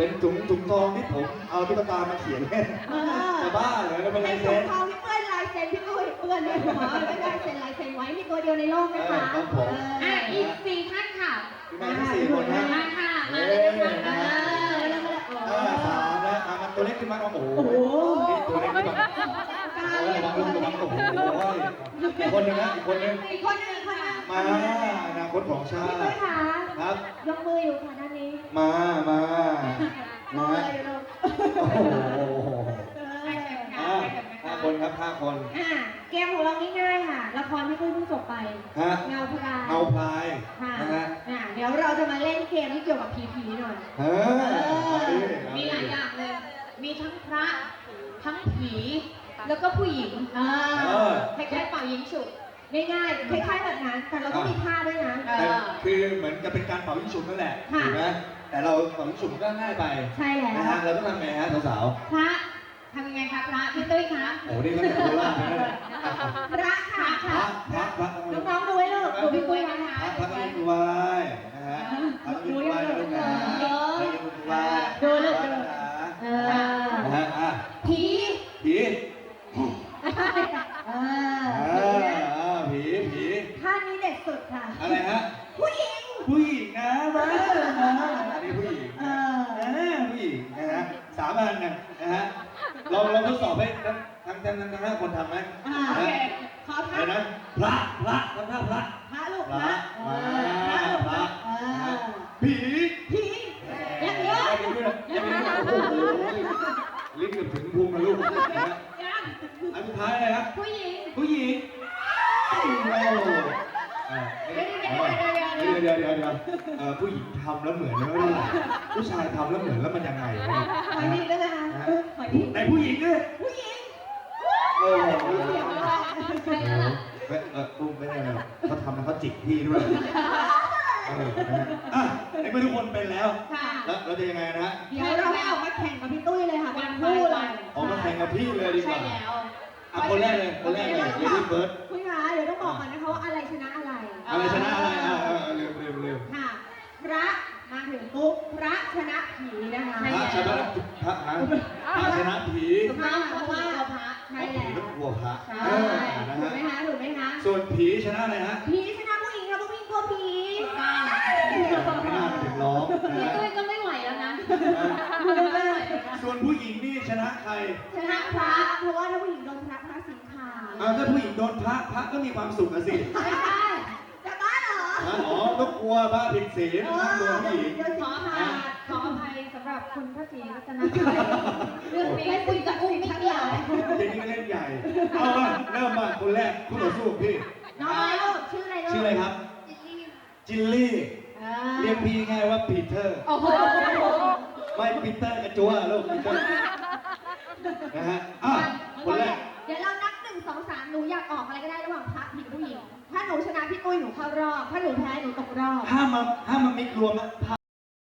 เป็นถุงถุงทองที่ผมเอาตุ๊กตามาเขียนเล่นเออจะบ้าเหรอแล้วเป็นในลายถุเซ็งน ทองที่เปื้อนลายเซ็นพี่ตุ้ยเปื้อนด้วยหัวไม่ได้เซ็นลายเซ็นไว้มีตัวเดียวในโลกนะคะเออครับผม เอะอีกสี่ท่านค่ะมีมาทั้งสี่คนนะมาค่ะเอมาเลยอค่ะนะฮะแล้วก็อ่าสามนะอะมันตัวเล็กขึ้นมาโอ้โหโอ้โหนี่ตัวเล็กขึ้นมากลาโอ้งยระวังลูกระวังโอ้โหอีกคนหนึงนะอีกคนหนึงอีกคนหนึงอีกคนหนึงมาอนาคตของชาพี่ติตุ้ยคะ ครับ ยกมืออยู่ค่ะด้านนี้ มามามองนะอะไรอยู่ลูกโอ้โหเอไปอเชิญค่ะอ่าไปเชิญห้าค่ะคนครับห้าคนอะเกมของเราง่ายๆค่ะ ละครที่ตุ้ยเพิ่งจบไป ฮะเงาพรายเอาพลายค่ะนะฮะอะเดี๋ยวเราจะมาเล่นเกมที่เกี่ยวกับผีผีๆหน่อย เออเอาดิเอมีดิหลายอย่างเลย มีทั้งพระ ทั้งผี แล้วก็ผู้หญิงอ่าเออ คล้ายๆเป่ายิ งฉุบง่ายๆคล้ายๆแบบนั้น แต่เราต้องมีท่าด้วยนะเอแต่อ คือเหมือนกับเป็นการเป่ายิงฉุบนั่นแหละค่ะ ถูกไหมแต่เราเป่ายิงฉุบก็ง่ายไปใช่แล้วนะฮะเราต้องทำไงฮะสาวพระทำยังไงคะพระพี่ตุ้ยคะ ๆโอ้โหนี่ก็จากโคราชเลยนะ พระค่ะ พระพระพระ น้องๆดูไว้ลูกดูพี่ปุ้ยนะคะ พระพระต้องยกมือไหว้นะฮะพระต้องยกมือไหว้นะลูกนะพระต้องยกมือไหว้ ดูลูกดู นะ เอ นะฮะอะ ผี ผี เออ อ่าอ่าผีผี ท่านี้เด็ดสุด ค่ะ อะไรฮะ ผู้หญิง ผู้หญิงนะมามาอันนี้ผู้หญิงเอนะออ่าผู้หญิงนะฮะสามอันนะนะฮะเราเราทดสอบให้ทั้งทั้งทั้งทั้งทั้งห้าคนทำไหมอ่าโอเค ขออะไรท่านะพระพระทำท่าพระ พระลูกพพระระเออพระลูกพระเออผีผีอย่างเงี้ยอย่างนี้โอ้โหลิ้นเกือบถึงพุงนะลูกนะฮะยังอันสุดท้ายอะไรครับผู้หญิงผู้หญิงโอ้โหอ่าเดี๋ยวเดี๋ยว เดี๋ยวเดี๋ยวเอ่อผู้หญิงทำแล้วเหมือนไม่เท่าไหร่ผู้ชายทำแล้วเหมือนแล้วมันยังไงวะเนี่ยขอดีได้ไหมคะขอดีไหนผู้หญิงเนี่ยผู้หญิงโอ้โหเสียงอะไรใครแล้วล่ะเว้ยเออปุ้มไม่ได้เลยเขาทำแล้วเขาจิกพี่ด้วยเออนะฮะอะในเมื่อทุกคนเป็นแล้ว ค่ะแล้วเราจะยังไงนะฮะเดี๋ยวเราให้ออกมาแข่งกับพี่ตุ้ยเลยค่ะเป็นคู่เลยออกมาแข่งกับพี่เลยดีกใช่ว่าแล้ว อะคนแรกเลยคนแรกเลยเลดี้เฟิร์ส คุณคะเดี๋ยวต้องบอกก่อนนะคะว่า นะคะพระชนะพระฮะพระชนะผีถูกต้องเพราะว่าเราพระใช่ผีแล้วต้องกลัวพระใช่เออนะถูกฮะไหมคะถูกไหมคะส่วนผีชนะอะไรฮะผีชนะผู้หญิงค่ะผู้หญิงกลัวผีไม่น่าถึงร้องนะพี่ฮะตุ้ยก็ไม่ไหวแล้วนะส่วนผู้หญิงนี่ชนะใครชนะพระเพราะว่าถ้าผู้หญิงโดนพระพระสิงคาอ้าวถ้าผู้หญิงโดนพระพระก็มีความสุขอะสิ ไม่ใช่จะบ้าเหร อฮะอ๋อต้องกลัวพระผิดศีลเอห้ามโดอนผู้หญิงเดี๋ยวขสิองอคาภัยขออภัยสำหรับคุณพระศรีรัตนชัยเรื่องนี้คุยกับอุ้มไม่เกี่ยวทีนี้ก็เล่นใหญ่ เอามาเริ่มมาคนแรกคู่ต่อสู้พี่ น้องอะไรลูกชื่ออะไรลูกชื่ออะไรครับจิลลี่ อ่าเรียกพี่ง่ายว่าปีเตอร์ โอ้โหไม่ปีเตอร์กระจัวลูกปีเตอร์ นะฮะ อะ คนแรก เดี๋ยวเรานับหนึ่งสองสามหนูอยากออกอะไรก็ได้ระหว่างพระผิดผู้หญิงถ้า ปุ้ยหนูเข้ารอบ ถ้าหนูแพ้หนูตกรอบ ห้ามมาห้ามมามิกรวมนะ